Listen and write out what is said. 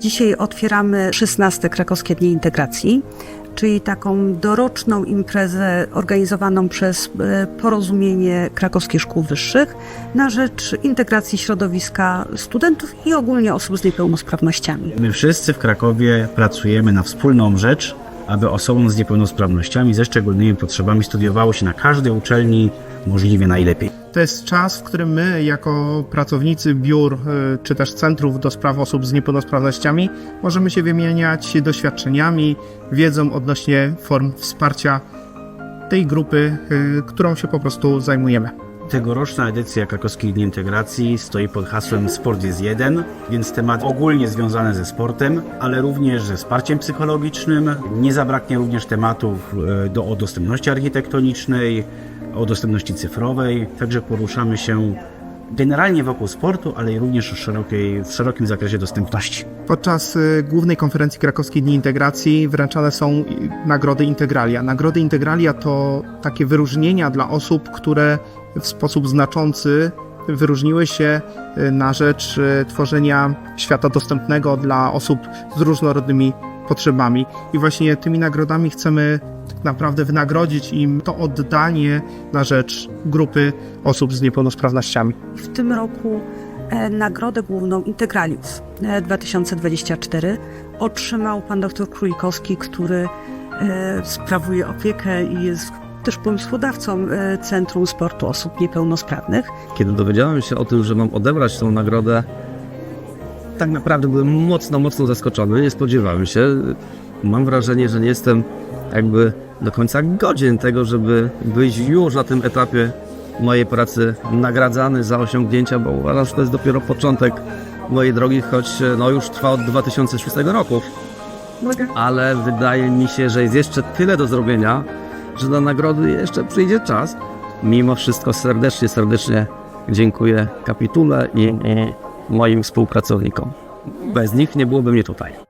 Dzisiaj otwieramy 16 Krakowskie Dni Integracji, czyli taką doroczną imprezę organizowaną przez e, Porozumienie Krakowskich Szkół Wyższych na rzecz integracji środowiska studentów i ogólnie osób z niepełnosprawnościami. My wszyscy w Krakowie pracujemy na wspólną rzecz, aby osobom z niepełnosprawnościami ze szczególnymi potrzebami studiowało się na każdej uczelni możliwie najlepiej. To jest czas, w którym my, jako pracownicy biur y, czy też centrów do spraw osób z niepełnosprawnościami, możemy się wymieniać doświadczeniami, wiedzą odnośnie form wsparcia tej grupy, y, którą się po prostu zajmujemy. Tegoroczna edycja Krakowskich Dni Integracji stoi pod hasłem Sport jest jeden, więc temat ogólnie związany ze sportem, ale również ze wsparciem psychologicznym. Nie zabraknie również tematów e, do, o dostępności architektonicznej, o dostępności cyfrowej. Także poruszamy się generalnie wokół sportu, ale również w, szerokiej, w szerokim zakresie dostępności. Podczas y, głównej konferencji Krakowskiej Dni Integracji wręczane są nagrody Integralia. Nagrody Integralia to takie wyróżnienia dla osób, które w sposób znaczący wyróżniły się y, na rzecz y, tworzenia świata dostępnego dla osób z różnorodnymi potrzebami. I właśnie tymi nagrodami chcemy tak naprawdę wynagrodzić im to oddanie na rzecz grupy osób z niepełnosprawnościami. W tym roku e, nagrodę główną Integralius e, 2024 otrzymał pan dr Królikowski, który e, sprawuje opiekę i jest też pomysłodawcą e, Centrum Sportu Osób Niepełnosprawnych. Kiedy dowiedziałem się o tym, że mam odebrać tą nagrodę, tak naprawdę byłem mocno, mocno zaskoczony. Nie spodziewałem się. Mam wrażenie, że nie jestem jakby do końca godzien tego, żeby być już na tym etapie mojej pracy nagradzany za osiągnięcia, bo uważam, że to jest dopiero początek mojej drogi, choć no już trwa od 2006 roku. Ale wydaje mi się, że jest jeszcze tyle do zrobienia, że na nagrody jeszcze przyjdzie czas. Mimo wszystko serdecznie, serdecznie dziękuję kapitule i, i moim współpracownikom. Bez nich nie byłoby mnie tutaj.